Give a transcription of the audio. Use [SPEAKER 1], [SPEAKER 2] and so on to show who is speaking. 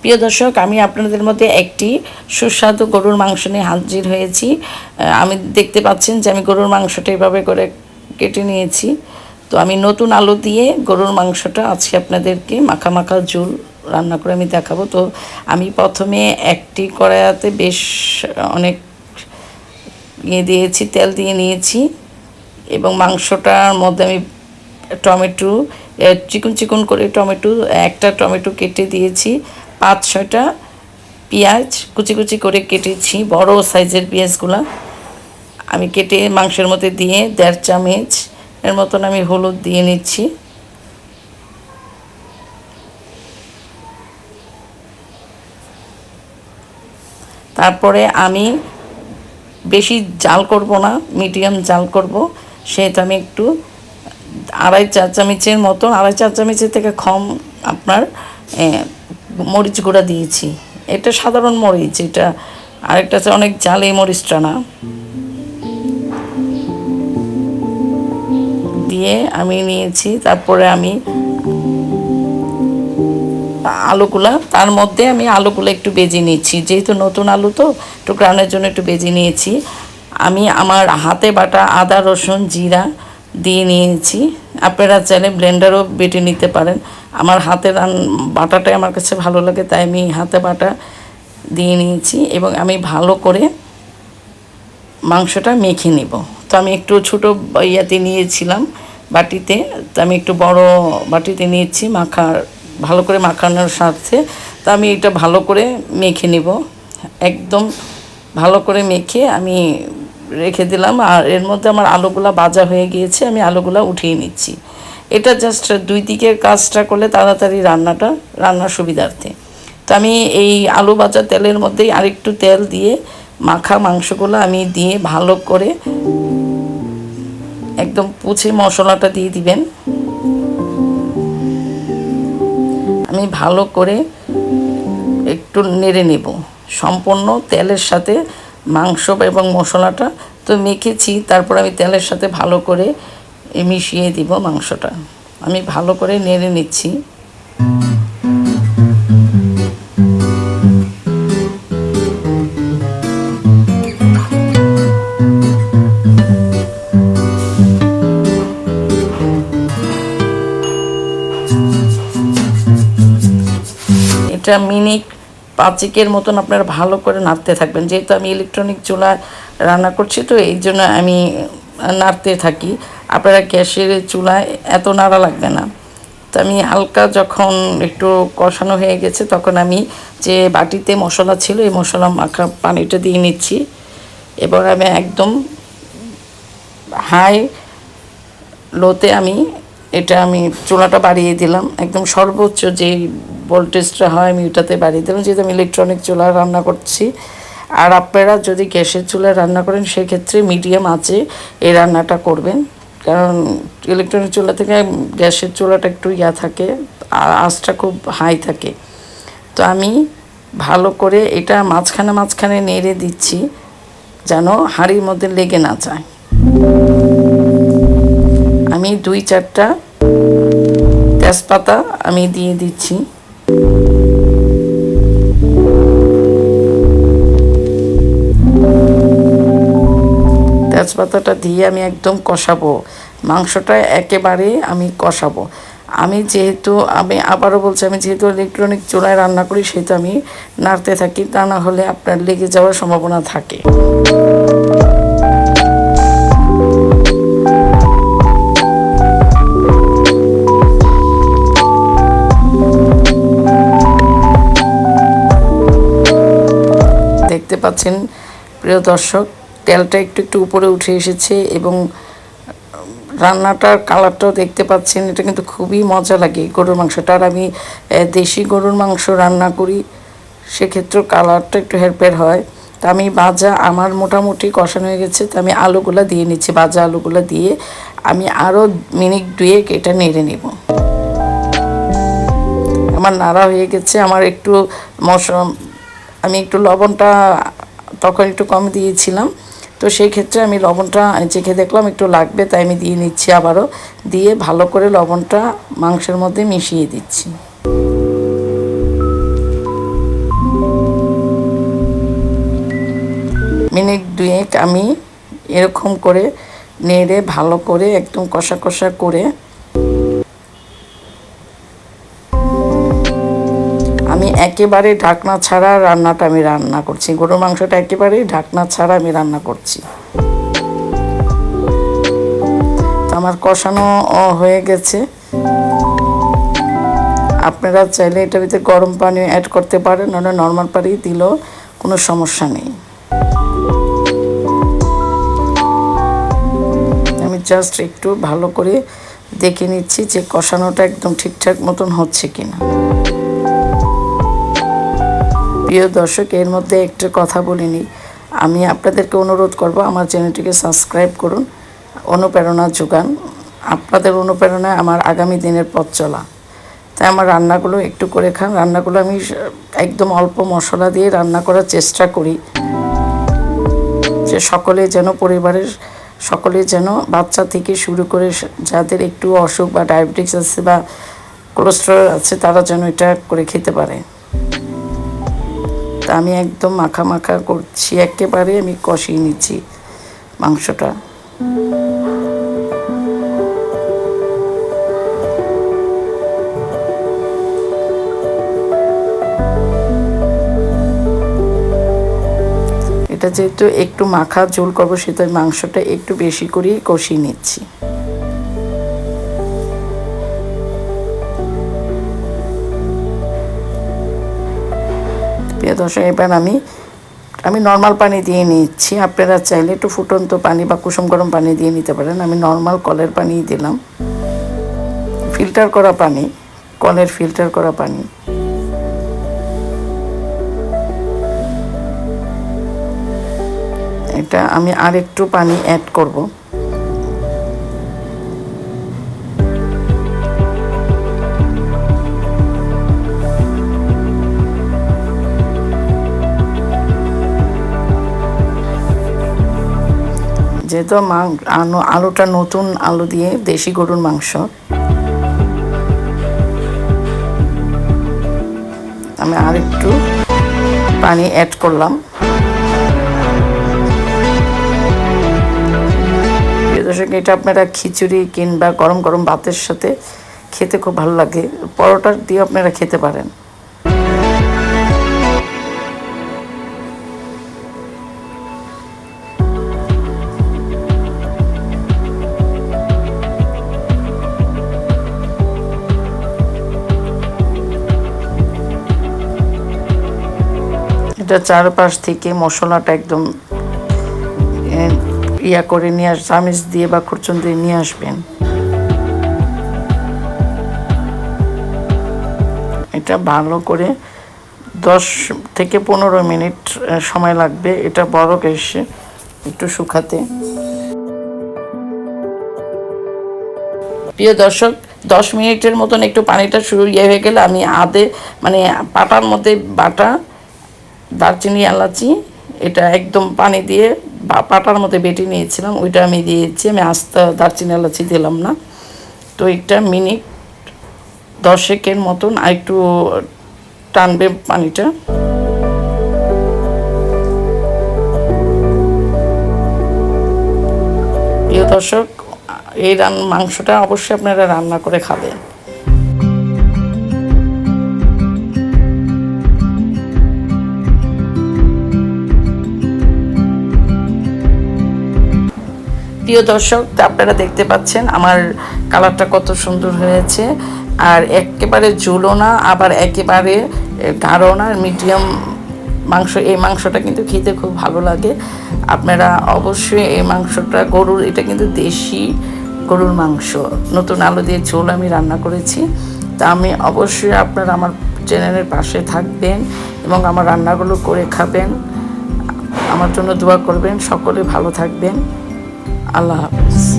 [SPEAKER 1] প্রিয় দর্শক, আমি আপনাদের মধ্যে একটি সুস্বাদু গরুর মাংস নিয়ে হাজির হয়েছি। আমি দেখতে পাচ্ছেন যে আমি গরুর মাংসটা এভাবে করে কেটে নিয়েছি। তো আমি নতুন আলু দিয়ে গরুর মাংসটা আজকে আপনাদেরকে মাখা মাখা ঝোল রান্না করে আমি দেখাবো। তো আমি প্রথমে একটি কড়াইয়াতে বেশ অনেক ইয়ে দিয়েছি, তেল দিয়ে নিয়েছি এবং মাংসটার মধ্যে আমি টমেটো চিকন চিকন করে টমেটো, একটা টমেটো কেটে দিয়েছি। পাঁচ ছয়টা পেঁয়াজ কুচি কুচি করে কেটেছি, বড় সাইজের পেঁয়াজগুলো। আমি কেটে মাংসের মধ্যে দিয়ে দেড় চামচ এর মতন আমি হলুদ দিয়ে নিচ্ছি। তারপরে আমি বেশি জাল করব না, মিডিয়াম জাল করব। সেহেতু আমি একটু আড়াই চা চামচের মতো আড়াই চা চামচের থেকে কম আপনার মরিচ গুঁড়া দিয়েছি। এটা সাধারণ মরিচ, এটা আরেকটা আছে অনেক জাল মরিচটা না দিয়ে আমি নিয়েছি, তারপরে আমি আলুগুলা, তার মধ্যে আমি আলুগুলো একটু বেজে নিয়েছি যেহেতু নতুন আলু তো, একটু গ্রানের জন্য একটু বেজে নিয়েছি। আমি আমার হাতে বাটা আদা, রসুন, জিরা দিয়ে নিয়েছি। আপনারা চাইলে ব্লেন্ডারও বেটে নিতে পারেন। আমার হাতে রান বাটাটাই আমার কাছে ভালো লাগে, তাই আমি হাতে বাটা দিয়ে নিয়েছি এবং আমি ভালো করে মাংসটা মেখে নেব। তো আমি একটু ছোটো ইয়াতে নিয়েছিলাম বাটিতে, তো আমি একটু বড় বাটিতে নিয়েছি মাখার, ভালো করে মাখানোর সাথে তো আমি এটা ভালো করে মেখে নেব, একদম ভালো করে মেখে আমি রেখে দিলাম আর এর মধ্যে আমার আলুগুলা ভাজা হয়ে গিয়েছে, আমি আলুগুলা উঠিয়ে নিচ্ছি। এটা জাস্ট দুই দিকের কাজটা করলে তাড়াতাড়ি রান্নাটা, রান্নার সুবিধার্থে। তো আমি এই আলু ভাজা তেলের মধ্যেই আরেকটু তেল দিয়ে মাখা মাংসগুলো আমি দিয়ে ভালো করে একদম পুছে মশলাটা দিয়ে দিবেন। আমি ভালো করে একটু নেড়ে নেব। সম্পূর্ণ তেলের সাথে মাংস এবং মশলাটা তো মেখেছি, তারপর আমি তেলের সাথে ভালো করে মিশিয়ে দিব মাংসটা। আমি ভালো করে নেড়ে নিচ্ছি। এটা মিনিট পাঁচেকের মতন আপনারা ভালো করে নাড়তে থাকবেন। যেহেতু আমি ইলেকট্রনিক চুলা রান্না করছি, তো এই জন্য আমি নাড়তে থাকি। আপনারা গ্যাসের চুলায় এত নাড়া লাগবে না। তো আমি হালকা যখন একটু কষানো হয়ে গেছে, তখন আমি যে বাটিতে মশলা ছিল, এই মশলা মাখা পানিটা দিয়ে নিচ্ছি। এবার আমি একদম হাই লোতে আমি এটা আমি চুলাটা বাড়িয়ে দিলাম। একদম সর্বোচ্চ যে ভোল্টেজটা হয়, আমি ওটাতে বাড়িয়ে দিলাম। যেহেতু আমি ইলেকট্রনিক চুলায় রান্না করছি। আর আপনারা যদি গ্যাসের চুলায় রান্না করেন, সেক্ষেত্রে মিডিয়াম আছে এই রান্নাটা করবেন। কারণ ইলেকট্রনিক চুলা থেকে গ্যাসের চুলাটা একটু ইয়া থাকে আর আঁচটা খুব হাই থাকে। তো আমি ভালো করে এটা মাঝখানে মাঝখানে নেড়ে দিচ্ছি, যেন হাঁড়ির মধ্যে লেগে না যায়। আমি দুই চারটা তেজপাতা আমি দিয়ে দিচ্ছি। তেজপাতাটা দিয়ে আমি একদম কষাবো। মাংসটা একেবারে আমি কষাবো। আমি যেহেতু, আমি আবারও বলছি, আমি যেহেতু ইলেকট্রনিক চুলায় রান্না করি, সেহেতু আমি নাড়তে থাকি, তা না হলে আপনার লেগে যাওয়ার সম্ভাবনা থাকে। দেখতে পাচ্ছেন, প্রিয় দর্শক তেলটা একটু একটু উপরে উঠে এসেছে এবং রান্নাটার কালারটাও দেখতে পাচ্ছেন, এটা কিন্তু খুবই মজা লাগে গরুর মাংসটা। আর আমি দেশি গরুর মাংস রান্না করি, সেক্ষেত্রেও কালারটা একটু হেরফের হয়। তা আমি ভাজা, আমার মোটামুটি কষানো হয়ে গেছে, তো আমি আলুগুলা দিয়ে নিচ্ছি, ভাজা আলুগুলা দিয়ে। আমি আরও মিনিট দুয়েক এটা নেড়ে নেব। আমার নাড়া হয়ে গেছে, আমার একটু মশলা আমি একটু লবণটা তখন একটু কম দিয়েছিলাম। তো সেই ক্ষেত্রে আমি লবণটা চেখে দেখলাম একটু লাগবে, তাই আমি দিয়ে নিচ্ছি আবারও। দিয়ে ভালো করে লবণটা মাংসের মধ্যে মিশিয়ে দিচ্ছি। মিনিট দুয়েক আমি এরকম করে নেড়ে ভালো করে একদম কষা কষা করে একেবারে ঢাকনা ছাড়া রান্নাটা আমি রান্না করছি। গরুর মাংসটা একেবারেই ঢাকনা ছাড়া আমি রান্না করছি। আমার কষানো হয়ে গেছে। আপনারা চাইলে এটার ভিতরে গরম পানি অ্যাড করতে পারেন নাহলে নর্মাল পানি দিলেও কোনো সমস্যা নেই। আমি জাস্ট একটু ভালো করে দেখে নিচ্ছি যে কষানোটা একদম ঠিকঠাক মতন হচ্ছে কিনা। প্রিয় দর্শক, এর মধ্যে একটা কথা বলিনি আমি আপনাদেরকে অনুরোধ করব, আমার চ্যানেলটিকে সাবস্ক্রাইব করুন, অনুপ্রেরণা যোগান। আপনাদের অনুপ্রেরণায় আমার আগামী দিনের পথ চলা। তাই আমার রান্নাগুলো একটু করে খান। রান্নাগুলো আমি একদম অল্প মশলা দিয়ে রান্না করার চেষ্টা করি। যে সকলে যেন পরিবারের, সকলে যেন বাচ্চা থেকে শুরু করে যাদের একটু অসুখ বা ডায়াবেটিস আছে বা কোলেস্টেরল আছে, তারা যেন এটা করে খেতে পারে। আমি একদম মাখা মাখা করছি, একেবারে আমি কষিয়ে নিচ্ছি মাংসটা। এটা যেহেতু একটু মাখা ঝোল করব সেটা মাংসটা একটু বেশি করেই কষিয়ে নিচ্ছি। প্রিয় দর্শক এবার আমি আমি নর্মাল পানি দিয়ে নিচ্ছি। আপনারা চাইলে একটু ফুটন্ত পানি বা কুসুম গরম পানি দিয়ে নিতে পারেন। আমি নর্মাল কলের পানি দিলাম। ফিল্টার করা পানি, কলের ফিল্টার করা পানি। এটা আমি আর একটু পানি অ্যাড করব। যেহেতু আলুটা নতুন আলু দিয়ে দেশি গরুর মাংস। আমি আর একটু পানি অ্যাড করলাম। দর্শক, এটা আপনারা খিচুড়ি কিংবা গরম গরম ভাতের সাথে খেতে খুব ভালো লাগে। পরোটা দিয়ে আপনারা খেতে পারেন। এটা চারপাশ থেকে মশলাটা একদম ইয়া করে নিয়ে আস চামিচ দিয়ে বা খুরচুন দিয়ে নিয়ে আসবেন। এটা ভালো করে দশ থেকে পনেরো মিনিট সময় লাগবে। এটা বরফ এসে একটু শুকাতে। প্রিয় দর্শক, দশ মিনিটের মতন একটু পানিটা শুরু ইয়ে হয়ে গেলে আমি আদে মানে পাটার মধ্যে বাটা দারচিনি এলাচি, এটা একদম পানি দিয়ে পাটার মধ্যে বেটে নিয়েছিলাম, ওইটা আমি দিয়েছি, আমি আস্তে দারচিনি এলাচি দিলাম না। তো একটা মিনিট দশেকের মতন আর একটু টানবে পানিটা। প্রিয় দর্শক, এই রান, মাংসটা অবশ্যই আপনারা রান্না করে খাবেন। প্রিয় দর্শক আপনারা দেখতে পাচ্ছেন, আমার কালারটা কত সুন্দর হয়েছে। আর একেবারে ঝুলো না আবার একেবারে গাঢ় না মিডিয়াম মাংস, এই মাংসটা কিন্তু খেতে খুব ভালো লাগে। আপনারা অবশ্যই এই মাংসটা, গরুর, এটা কিন্তু দেশি গরুর মাংস। নতুন আলু দিয়ে ঝোল আমি রান্না করেছি। তা আমি অবশ্যই আপনারা আমার চ্যানেলের পাশে থাকবেন এবং আমার রান্নাগুলো করে খাবেন। আমার জন্য দোয়া করবেন। সকলে ভালো থাকবেন। আল্লাহ হাফিজ